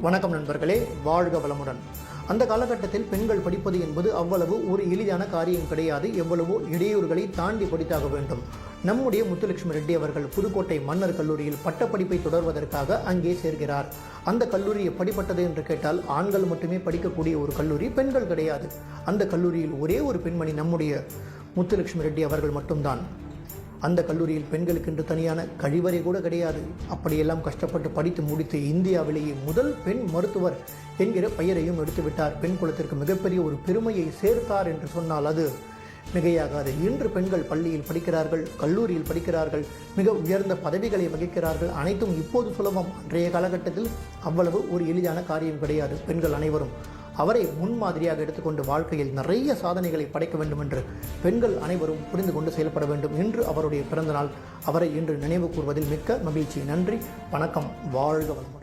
வணக்கம் நண்பர்களே வாழ்க வளமுடன். அந்த காலகட்டத்தில் பெண்கள் படிப்பது என்பது அவ்வளவு ஒரு எளிதான காரியம் கிடையாது. எவ்வளவோ இடையூறுகளை தாண்டி படித்தாக வேண்டும். நம்முடைய முத்துலட்சுமி ரெட்டி அவர்கள் புதுக்கோட்டை மன்னர் கல்லூரியில் பட்டப்படிப்பை தொடர்வதற்காக அங்கே சேர்கிறார். அந்த கல்லூரி எப்படிப்பட்டது என்று கேட்டால் ஆண்கள் மட்டுமே படிக்கக்கூடிய ஒரு கல்லூரி பெண்கள் கிடையாது. அந்த கல்லூரியில் ஒரே ஒரு பெண்மணி நம்முடைய முத்துலட்சுமி ரெட்டி அவர்கள் மட்டும்தான். அந்த கல்லூரியில் பெண்களுக்கென்று தனியான கழிவறை கூட கிடையாது. அப்படியெல்லாம் கஷ்டப்பட்டு படித்து முடித்து இந்தியாவிலேயே முதல் பெண் மருத்துவர் என்கிற பெயரையும் எடுத்துவிட்டார். பெண் குலத்திற்கு மிகப்பெரிய ஒரு பெருமையை சேர்த்தார் என்று சொன்னால் அது மிகையாகாது. இன்று பெண்கள் பள்ளியில் படிக்கிறார்கள் கல்லூரியில் படிக்கிறார்கள் மிக உயர்ந்த பதவிகளை வகிக்கிறார்கள். அனைத்தும் இப்போது சுலபம். அன்றைய காலகட்டத்தில் அவ்வளவு ஒரு எளிதான காரியம் கிடையாது. பெண்கள் அனைவரும் அவரை முன்மாதிரியாக எடுத்துக்கொண்டு வாழ்க்கையில் நிறைய சாதனைகளை படைக்க வேண்டும் என்று பெண்கள் அனைவரும் புரிந்து கொண்டு செயல்பட வேண்டும் என்று அவருடைய பிறந்தநாள் அவரை இன்று நினைவு கூர்வதில் மிக்க மகிழ்ச்சி. நன்றி. வணக்கம். வாழ்க வளமுடன்.